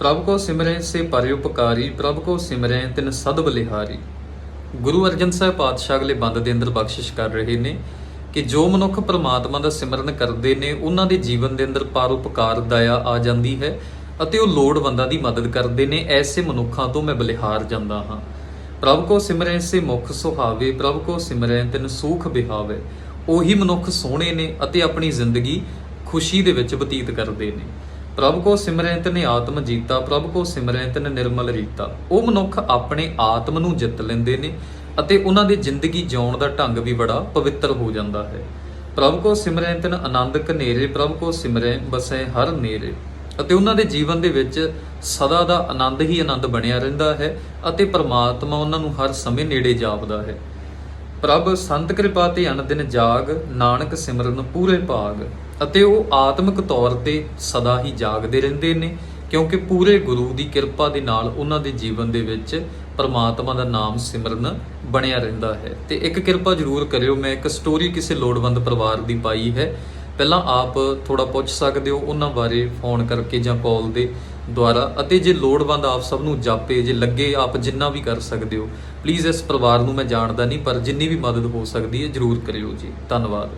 ਪ੍ਰਭ ਕੋ ਸਿਮਰੈ ਸੇ ਪਰਉਪਕਾਰੀ, ਪ੍ਰਭ ਕੋ ਸਿਮਰੈ ਤਿਨ ਸਦ ਬਲਿਹਾਰੀ। ਗੁਰੂ ਅਰਜਨ ਸਾਹਿਬ ਪਾਤਸ਼ਾਹ ਅਗਲੇ ਬੰਦ ਦੇ ਅੰਦਰ ਬਖਸ਼ਿਸ਼ ਕਰ ਰਹੇ ਨੇ ਕਿ ਜੋ ਮਨੁੱਖ ਪ੍ਰਮਾਤਮਾ ਦਾ ਸਿਮਰਨ ਕਰਦੇ ਨੇ, ਉਹਨਾਂ ਦੇ ਜੀਵਨ ਦੇ ਅੰਦਰ ਪਰਉਪਕਾਰ ਦਇਆ ਆ ਜਾਂਦੀ ਹੈ ਅਤੇ ਉਹ ਲੋੜਵੰਦਾਂ ਦੀ ਮਦਦ ਕਰਦੇ ਨੇ, ਐਸੇ ਮਨੁੱਖਾਂ ਤੋਂ ਮੈਂ ਬਲਿਹਾਰ ਜਾਂਦਾ ਹਾਂ। ਪ੍ਰਭ ਕੋ ਸਿਮਰੈ ਸੇ ਮੁਖ ਸੁਹਾਵੇ, ਪ੍ਰਭ ਕੋ ਸਿਮਰੈ ਤਿਨ ਸੂਖ ਬਿਹਾਵੇ। ਉਹੀ ਮਨੁੱਖ ਸੋਹਣੇ ਨੇ ਅਤੇ ਆਪਣੀ ਜ਼ਿੰਦਗੀ ਖੁਸ਼ੀ ਦੇ ਵਿੱਚ ਬਤੀਤ ਕਰਦੇ ਨੇ। ਪ੍ਰਭ ਕੋ ਸਿਮਰੈ ਤਿਨ ਆਤਮ ਜੀਤਾ, ਪ੍ਰਭ ਕੋ ਸਿਮਰੈ ਤਿਨ ਨਿਰਮਲ ਰੀਤਾ। ਉਹ ਮਨੁੱਖ ਆਪਣੇ ਆਤਮ ਨੂੰ ਜਿੱਤ ਲੈਂਦੇ ਨੇ ਅਤੇ ਉਹਨਾਂ ਦੀ ਜ਼ਿੰਦਗੀ ਜਿਉਣ ਦਾ ਢੰਗ ਵੀ ਬੜਾ ਪਵਿੱਤਰ ਹੋ ਜਾਂਦਾ ਹੈ। ਪ੍ਰਭ ਕੋ ਸਿਮਰੈ ਤਿਨ ਆਨੰਦ ਕਨੇਰੇ ਪ੍ਰਭ ਕੋ ਸਿਮਰੈ ਬਸੈ ਹਰ ਨੇਰੇ। ਅਤੇ ਉਹਨਾਂ ਦੇ ਜੀਵਨ ਦੇ ਵਿੱਚ ਸਦਾ ਦਾ ਆਨੰਦ ਹੀ ਆਨੰਦ ਬਣਿਆ ਰਹਿੰਦਾ ਹੈ ਅਤੇ ਪਰਮਾਤਮਾ ਉਹਨਾਂ ਨੂੰ ਹਰ ਸਮੇਂ ਨੇੜੇ ਜਾਪਦਾ ਹੈ। ਪ੍ਰਭ ਸੰਤ ਕਿਰਪਾ ਤੇ ਅਨਦਿਨ ਜਾਗ, ਨਾਨਕ ਸਿਮਰਨ ਪੂਰੇ ਭਾਗ। ਅਤੇ ਉਹ ਆਤਮਿਕ ਤੌਰ ਤੇ ਸਦਾ ਹੀ ਜਾਗਦੇ ਰਹਿੰਦੇ ਨੇ, ਕਿਉਂਕਿ ਪੂਰੇ ਗੁਰੂ ਦੀ ਕਿਰਪਾ ਦੇ ਨਾਲ ਉਹਨਾਂ ਦੇ ਜੀਵਨ ਦੇ ਵਿੱਚ ਪਰਮਾਤਮਾ ਦਾ ਨਾਮ ਸਿਮਰਨ ਬਣਿਆ ਰਹਿੰਦਾ ਹੈ। ਤੇ ਇੱਕ ਕਿਰਪਾ ਜ਼ਰੂਰ ਕਰਿਓ, ਮੈਂ ਇੱਕ ਸਟੋਰੀ ਕਿਸੇ ਲੋੜਵੰਦ ਪਰਿਵਾਰ ਦੀ ਪਾਈ ਹੈ। ਪਹਿਲਾਂ ਆਪ ਥੋੜਾ ਪੁੱਛ ਸਕਦੇ ਹੋ ਉਹਨਾਂ ਬਾਰੇ, ਫੋਨ ਕਰਕੇ ਜਾਂ ਕਾਲ ਦੇ ਦੁਆਰਾ। ਅਤੇ ਜੇ ਲੋੜਵੰਦ ਆਪ ਸਭ ਨੂੰ ਜਾਪੇ, ਜੇ ਲੱਗੇ ਆਪ ਜਿੰਨਾ ਵੀ ਕਰ ਸਕਦੇ ਹੋ। ਪਲੀਜ਼ ਇਸ ਪਰਿਵਾਰ ਨੂੰ ਮੈਂ ਜਾਣਦਾ ਨਹੀਂ, ਪਰ ਜਿੰਨੀ ਵੀ ਮਦਦ ਹੋ ਸਕਦੀ ਹੈ ਜਰੂਰ ਕਰਿਓ ਜੀ। ਧੰਨਵਾਦ।